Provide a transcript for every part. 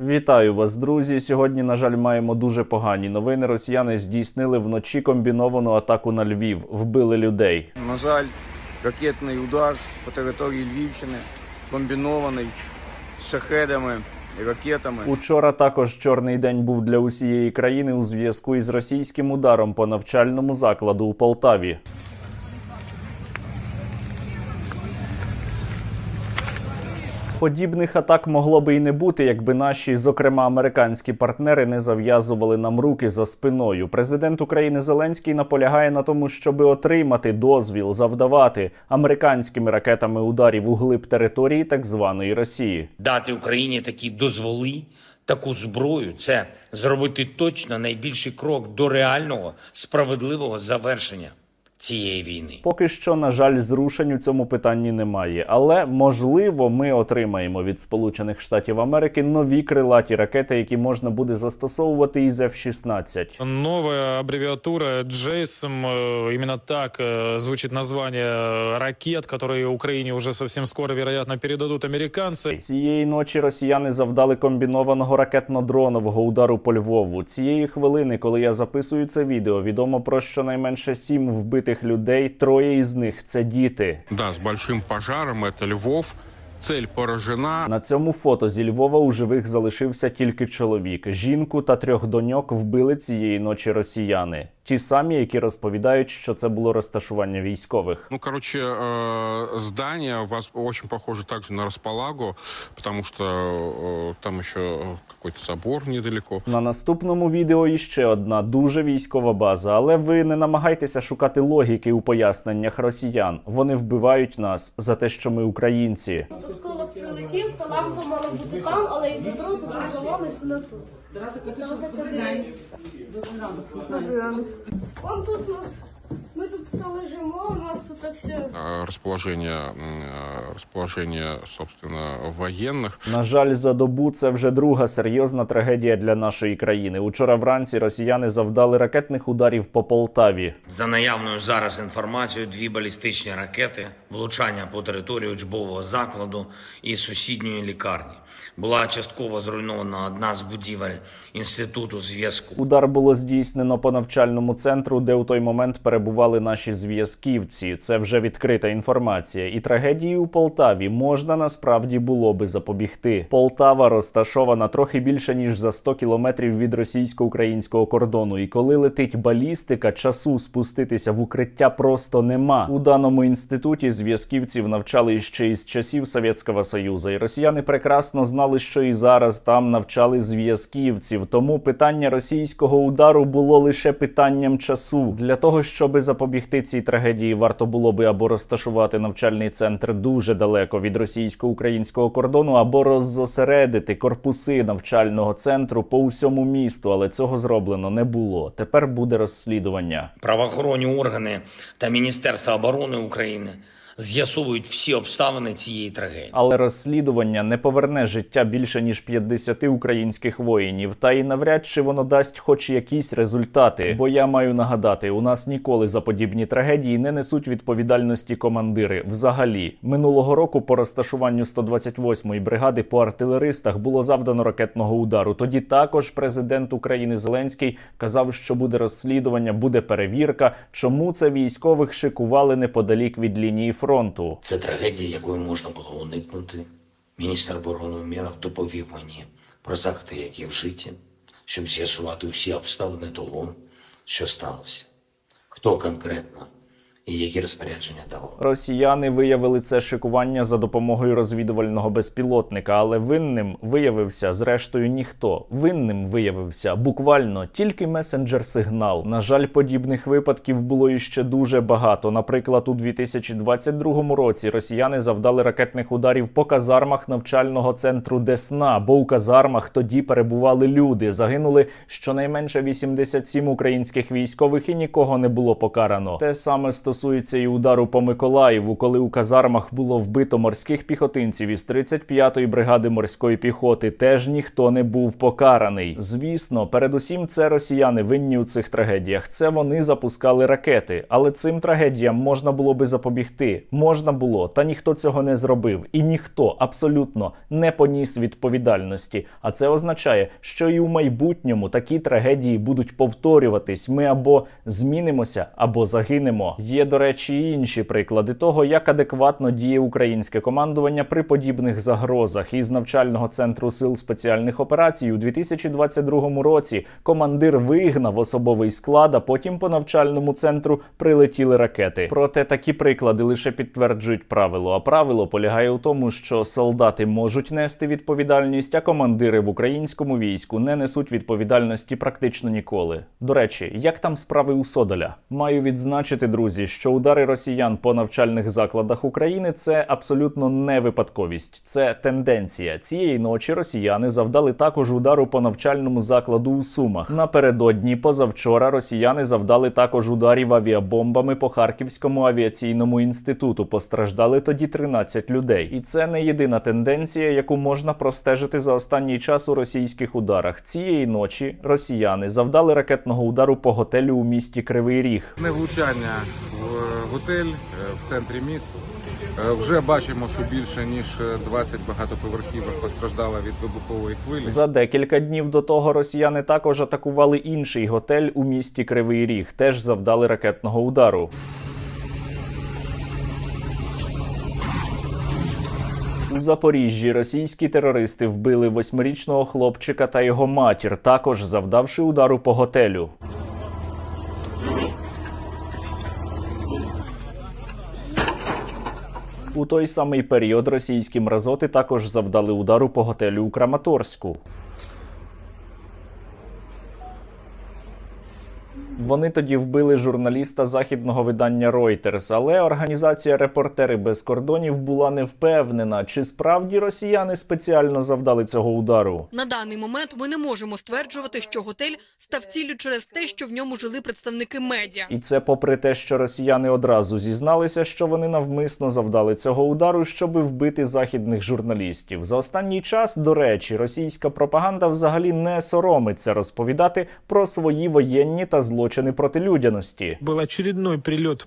Вітаю вас, друзі. Сьогодні, на жаль, маємо дуже погані новини. Росіяни здійснили вночі комбіновану атаку на Львів, вбили людей. На жаль, ракетний удар по території Львівщини комбінований з шахедами і ракетами. Учора також чорний день був для усієї країни у зв'язку із російським ударом по навчальному закладу у Полтаві. Подібних атак могло би і не бути, якби наші, зокрема американські партнери, не зав'язували нам руки за спиною. Президент України Зеленський наполягає на тому, щоб отримати дозвіл завдавати американськими ракетами ударів у глиб території так званої Росії. дати Україні такі дозволи, таку зброю це зробити точно найбільший крок до реального справедливого завершення цієї війни. Поки що, на жаль, зрушень у цьому питанні немає, але можливо, ми отримаємо від Сполучених Штатів Америки нові крилаті ракети, які можна буде застосовувати із F-16. Новая аббревиатура JASM, э, именно так э, звучит название ракет, которые Украине уже совсем скоро, вероятно, передадут американцы. Цієї ночі росіяни завдали комбінованого ракетно-дронового удару по Львову. Цієї хвилини, коли я записую це відео, відомо про щонайменше сім вбитих людей. Троє із них це діти. Да, з большим пожаром це Львов. Цель поражена. На цьому фото зі Львова у живих залишився тільки чоловік. Жінку та трьох доньок вбили цієї ночі росіяни. Ті самі, які розповідають, що це було розташування військових. Ну, короче, э, здание у вас очень похоже также на Располагу, потому что э, там еще какой-то собор недалеко. На наступному відео іще одна дуже військова база, але ви не намагайтеся шукати логіки у поясненнях росіян. Вони вбивають нас за те, що ми українці. Тут осколок прилетів, то лампа мала бути там, але із-за дроту розірвалась вона тут. Добрий ранок. Вон тут у нас, ми тут все лежимо, у нас тут так все. Э, Расположение, м, э, расположение, собственно, военных. На жаль, за добу це вже друга серйозна трагедія для нашої країни. Учора вранці росіяни завдали ракетних ударів по Полтаві. За наявною зараз інформацією, дві балістичні ракети, влучання по території учбового закладу і сусідньої лікарні. Була частково зруйнована одна з будівель інституту зв'язку. Удар було здійснено по навчальному центру, де у той момент перебували наші зв'язківці. Це вже відкрита інформація. І трагедії у Полтаві можна насправді було би запобігти. Полтава розташована трохи більше ніж за 100 кілометрів від російсько-українського кордону. І коли летить балістика, часу спуститися в укриття просто нема. У даному інституті зв'язківців навчали ще із часів Совєтського Союзу. І росіяни прекрасно знали, що і зараз там навчали зв'язківців. Тому питання російського удару було лише питанням часу. Для того, щоб запобігти цій трагедії, варто було би або розташувати навчальний центр дуже далеко від російсько-українського кордону, або роззосередити корпуси навчального центру по усьому місту. Але цього зроблено не було. Тепер буде розслідування. Правоохоронні органи та Міністерство оборони України з'ясовують всі обставини цієї трагедії. Але розслідування не поверне життя більше ніж 50 українських воїнів, та й навряд чи воно дасть хоч якісь результати. Бо я маю нагадати, у нас ніколи за подібні трагедії не несуть відповідальності командири. Взагалі, минулого року по розташуванню 128-ї бригади по артилеристах було завдано ракетного удару. Тоді також президент України Зеленський казав, що буде розслідування, буде перевірка, чому це військових шикували неподалік від лінії фронту. Це трагедія, якої можна було уникнути. Міністр оборони Умєров доповів мені про заходи, які вжиті, щоб з'ясувати усі обставини того, що сталося. Хто конкретно і які розпорядження давав. Росіяни виявили це шикування за допомогою розвідувального безпілотника, але винним виявився зрештою ніхто. Винним виявився буквально тільки месенджер-сигнал. На жаль, подібних випадків було іще дуже багато. Наприклад, у 2022 році росіяни завдали ракетних ударів по казармах навчального центру Десна, бо у казармах тоді перебували люди. Загинули щонайменше 87 українських військових і нікого не було покарано. Те саме стосується стосується і удару по Миколаєву, коли у казармах було вбито морських піхотинців із 35-ї бригади морської піхоти. Теж ніхто не був покараний. Звісно, передусім це росіяни винні у цих трагедіях. Це вони запускали ракети, але цим трагедіям можна було би запобігти. Можна було, та ніхто цього не зробив, і ніхто абсолютно не поніс відповідальності. А це означає, що і у майбутньому такі трагедії будуть повторюватись. Ми або змінимося, або загинемо. Є, до речі, і інші приклади того, як адекватно діє українське командування при подібних загрозах. Із навчального центру сил спеціальних операцій у 2022 році командир вигнав особовий склад, а потім по навчальному центру прилетіли ракети. Проте такі приклади лише підтверджують правило. А правило полягає у тому, що солдати можуть нести відповідальність, а командири в українському війську не несуть відповідальності практично ніколи. До речі, як там справи у Содоля? Маю відзначити, друзі, що удари росіян по навчальних закладах України це абсолютно не випадковість, це тенденція. Цієї ночі росіяни завдали також удару по навчальному закладу у Сумах. Напередодні, позавчора, росіяни завдали також ударів авіабомбами по Харківському авіаційному інституту. Постраждали тоді 13 людей. І це не єдина тенденція, яку можна простежити за останній час у російських ударах. Цієї ночі росіяни завдали ракетного удару по готелю у місті Кривий Ріг. Не влучання готель е, в центрі міста. Е, Вже бачимо, що більше ніж 20 багатоповерхівок постраждало від вибухової хвилі. За декілька днів до того росіяни також атакували інший готель у місті Кривий Ріг. Теж завдали ракетного удару. У Запоріжжі російські терористи вбили восьмирічного хлопчика та його матір, також завдавши удару по готелю. У той самий період російські мразоти також завдали удару по готелю у Краматорську. Вони тоді вбили журналіста західного видання Reuters, але організація Репортери без кордонів була не впевнена, чи справді росіяни спеціально завдали цього удару. На даний момент ми не можемо стверджувати, що готель став ціллю через те, що в ньому жили представники медіа. І це попри те, що росіяни одразу зізналися, що вони навмисно завдали цього удару, щоби вбити західних журналістів. За останній час, до речі, російська пропаганда взагалі не соромиться розповідати про свої воєнні та злочини проти людяності. Був очередний прилет э,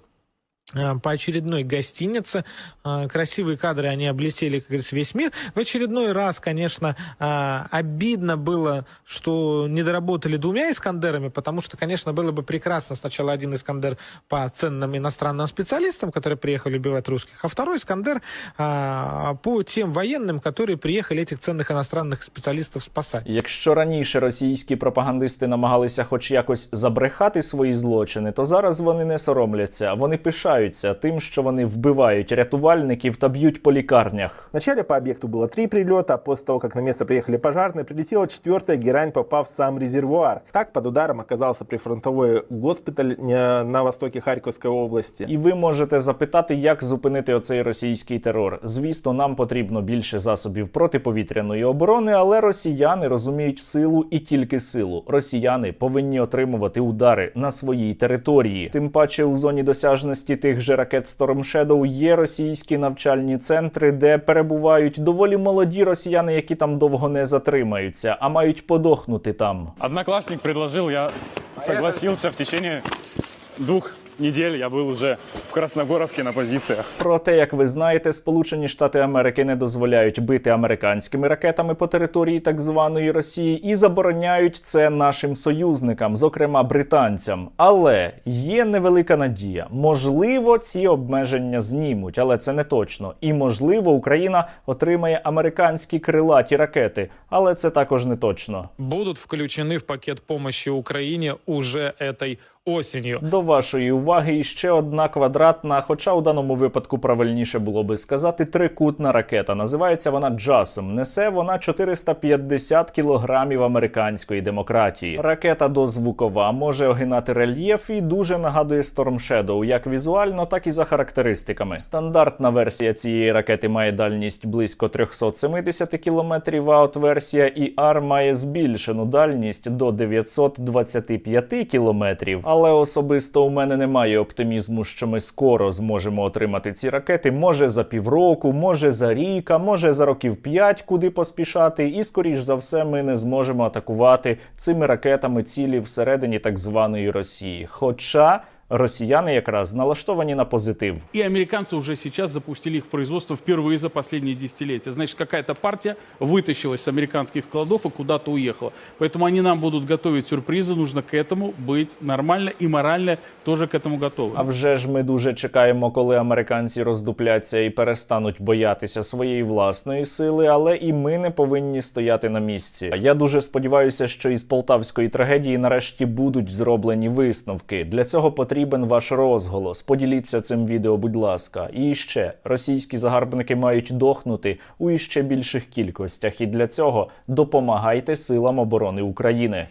по очередной гостинице. Э, Красивые кадры, они облетели, как говорится, весь мир. В очередной раз, конечно, э, обидно было, что не доработали двумя «Искандерами», потому что, конечно, было бы прекрасно сначала один «Искандер» по ценным иностранным специалистам, которые приехали убивать русских, а второй «Искандер» э, по тем военным, которые приехали этих ценных иностранных специалистов спасать. Якщо раніше російські пропагандисти намагалися хоч якось забрехати свої злочини, то зараз вони не соромляться. Вони пишаються тим, що вони вбивають рятувальників та б'ють по лікарнях. Вначале по объекту было три прилета, а после того, как на место приехали пожарные, прилетела четвертая герань, попав в сам резервуар. Так под ударом оказался прифронтовой госпиталь э, на востоке Харьковской области. І ви можете запитати, як зупинити оцей російський терор. Звісно, нам потрібно більше засобів протиповітряної оборони, але росіяни розуміють силу і тільки силу. Росіяни повинні отримувати удари на своїй території. Тим паче у зоні досяжності тих же ракет Storm Shadow є російські навчальні центри, де перебувають доволі молоді росіяни, які там довго не затримаються, а мають подохнути там. Однокласник предложив, я согласився в течение двух недель. Я был уже в Красногоровке на позициях. Проте, як ви знаєте, Сполучені Штати Америки не дозволяють бити американськими ракетами по території так званої Росії і забороняють це нашим союзникам, зокрема британцям. Але є невелика надія. Можливо, ці обмеження знімуть, але це не точно. І можливо, Україна отримає американські крилаті ракети, але це також не точно. Будут включены в пакет помощи Украине уже этой осенью. До вашої уваги іще одна квадратна, хоча у даному випадку правильніше було би сказати, трикутна ракета. Називається вона JASM. Несе вона 450 кілограмів американської демократії. Ракета дозвукова, може огинати рельєф і дуже нагадує Storm Shadow, як візуально, так і за характеристиками. Стандартна версія цієї ракети має дальність близько 370 кілометрів, а от версія ER має збільшену дальність до 925 кілометрів. Але особисто у мене немає оптимізму, що ми скоро зможемо отримати ці ракети. Може за півроку, може за рік, а може за років п'ять, куди поспішати. І скоріш за все, ми не зможемо атакувати цими ракетами цілі всередині так званої Росії. Хоча росіяни якраз налаштовані на позитив. И американцы уже сейчас запустили их в производство впервые за последние десятилетия. Значит, какая-то партия вытащилась с американских складов и куда-то уехала. Поэтому они нам будут готовить сюрпризы. Нужно к этому быть нормально и морально тоже к этому готовы. А вже ж ми дуже чекаємо, коли американці роздупляться і перестануть боятися своєї власної сили, але і ми не повинні стояти на місці. Я дуже сподіваюся, що із полтавської трагедії нарешті будуть зроблені висновки. Для цього потрібен ваш розголос. Поділіться цим відео, будь ласка. І ще російські загарбники мають дохнути у іще більших кількостях. І для цього допомагайте силам оборони України.